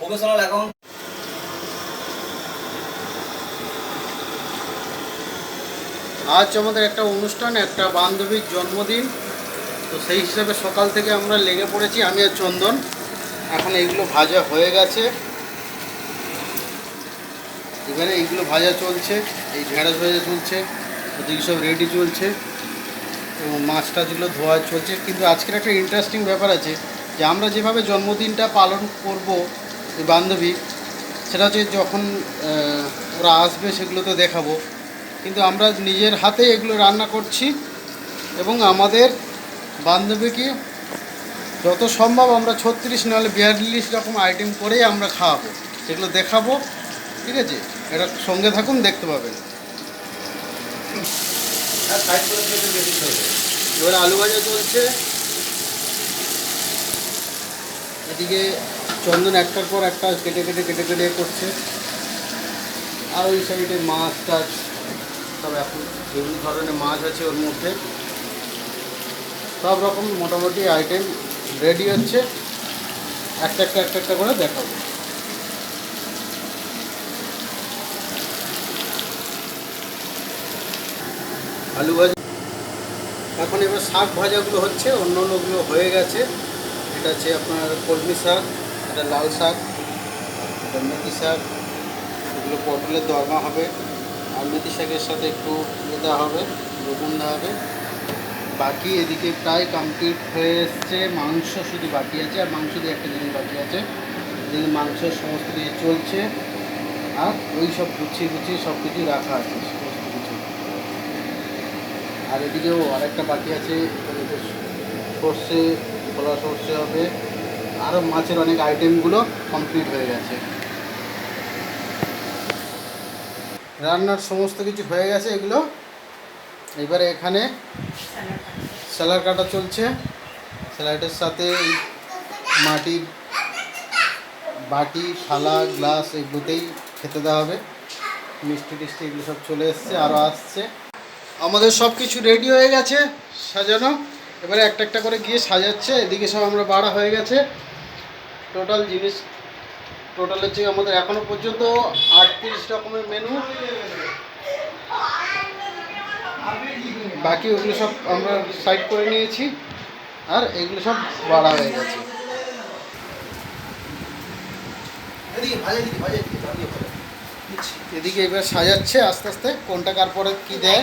Professional account. আজ আমাদের একটা অনুষ্ঠান, একটা বান্ধবীর জন্মদিন। তো সেই হিসাবে সকাল থেকে আমরা লেগে পড়েছি, আমি আর চন্দন। এখন এইগুলো ভাজা হয়ে গেছে। এবারে এইগুলো ভাজা চলছে, এই ঢেঁড়স ভাজা চলছে, ওদিকে সব রেডি চলছে। এবং মাছ টাছগুলো ধোয়া চলছে। কিন্তু আজকের একটা ইন্টারেস্টিং ব্যাপার আছে যে আমরা যেভাবে জন্মদিনটা পালন করব বান্ধবী, সেটা হচ্ছে যখন ওরা আসবে সেগুলো তো দেখাবো। কিন্তু আমরা নিজের হাতে এগুলো রান্না করছি এবং আমাদের বান্ধবীকে যত সম্ভব আমরা ছত্রিশ নাহলে বিয়াল্লিশ রকম আইটেম করেই আমরা খাওয়াবো। সেগুলো দেখাবো, ঠিক আছে? এটা সঙ্গে থাকুন, দেখতে পাবেন। এবার আলু ভাজা চলছে। এদিকে চন্দন একটার পর একটা কেটে কেটে কেটে কেটে করছে। আর ওই সাইডে মাছ টাছ সব এখন বিভিন্ন ধরনের মাছ আছে ওর মধ্যে। সব রকম মোটামুটি আইটেম রেডি হচ্ছে। একটা একটা একটা একটা করে দেখাবো। আলু ভাজা। এখন এবার শাক ভাজাগুলো হচ্ছে অন্য অন্যগুলো হয়ে গেছে। এটা হচ্ছে আপনার কলমি শাক। এটা লাল শাক এটা মেথি শাক, এগুলো পটলের দরমা হবে। আর মেথি শাকের সাথে একটু ইয়ে দেওয়া হবে, রসুন দেওয়া হবে। বাকি এদিকে প্রায় কমপ্লিট হয়ে এসছে মাংস, শুধু বাকি আছে, আর মাংস দিয়ে একটা জিনিস বাকি আছে। এদিকে মাংস সমস্ত কিছু চলছে, আর ওই সব গুছিয়ে গুছিয়ে সব কিছু রাখা আছে, সমস্ত কিছু। আর এদিকেও আরেকটা বাকি আছে সর্ষে, খোলা সর্ষে হবে। আরও মাছের অনেক আইটেমগুলো কমপ্লিট হয়ে গেছে। রান্নার সমস্ত কিছু হয়ে গেছে এগুলো। এবারে এখানে স্যালাড কাটা চলছে। স্যালাডের সাথে মাটির বাটি, থালা, গ্লাস এগুলোতেই খেতে দেওয়া হবে। মিষ্টি টিষ্টি এগুলো সব চলে এসছে আরও আসছে। আমাদের সব কিছু রেডি হয়ে গেছে সাজানো। এবারে একটা একটা করে গিয়ে সাজাচ্ছে। এদিকে সব আমরা বাড়া হয়ে গেছে। টোটাল জিনিস, টোটাল হচ্ছে আমাদের এখনও পর্যন্ত আটত্রিশ রকমের মেনু বাকি ওগুলো সব আমরা সাইড করে নিয়েছি, আর এগুলো সব বাড়া হয়ে গেছে। এদিকে এবার সাজাচ্ছে আস্তে আস্তে, কোনটা কার পরে কি দেয়।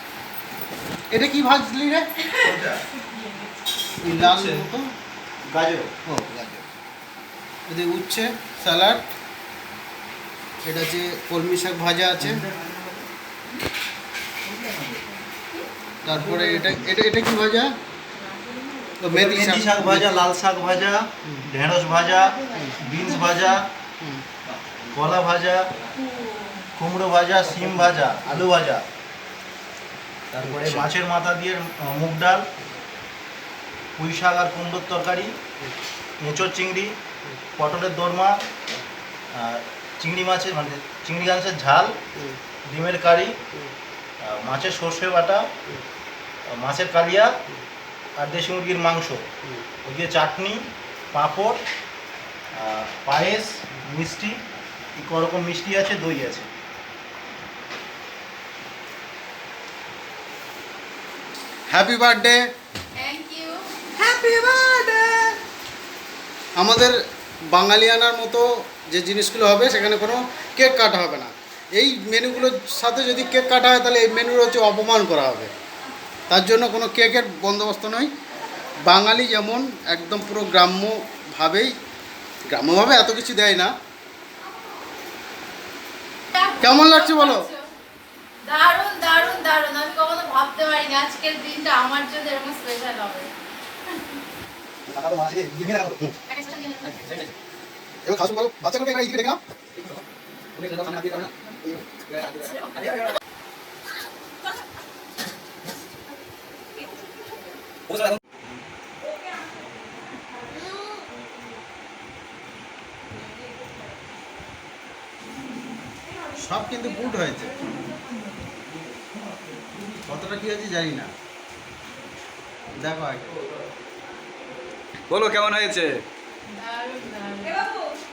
এটা কি ভাজলি রে? লাল মতো? গাজর। ও গাজর। এদিকে উচ্ছে স্যালাড। এটা হচ্ছে কলমি শাক ভাজা আছে। তারপরে এটা এটা এটা কি ভাজা? মেথি শাক। ভাজা লাল শাক ভাজা ঢেঁড়স ভাজা বিনস ভাজা কলা ভাজা কুমড়ো ভাজা সিম ভাজা আলু ভাজা। তারপরে। মাছের মাথা দিয়ে মুগ ডাল, পুঁই শাক আর কুমড়োর তরকারি, এঁচোড় চিংড়ি, পটলের দোরমা চিংড়ি মাছের মানে চিংড়ি মাছের ঝাল, ডিমের কারি মাছের সর্ষে বাটা মাছের কালিয়া, আর দেশি মুরগির মাংস হুম। ওদিকে চাটনি, পাঁপড় পায়েস, মিষ্টি এই রকম মিষ্টি আছে, দই আছে হ্যাপি বার্থডে থ্যাংক ইউ আমাদের বাঙালিয়ানার মতো যে জিনিসগুলো হবে সেখানে কোনো কেক কাটা হবে না। এই মেনুগুলোর সাথে যদি কেক কাটা হয় তাহলে এই মেনুর হচ্ছে অপমান করা হবে। তার জন্য কোনো কেকের বন্দোবস্ত নয়। বাঙালি যেমন একদম পুরো গ্রাম্যভাবেই গ্রাম্যভাবে এত কিছু দেয় না। কেমন লাগছে বলো? দারুণ দারুণ দারুণ। আমি ভাবতে পারিনি আজকের দিনটা আমার জন্য এরকম স্পেশাল হবে। এবার বাচ্চাগুলোকে দেখলাম সব কিন্তু বুট হয়েছে। কতটা কি হয়েছে জানি না। দেখো আগে। বলো কেমন হয়েছে? দারুণ দারুণ।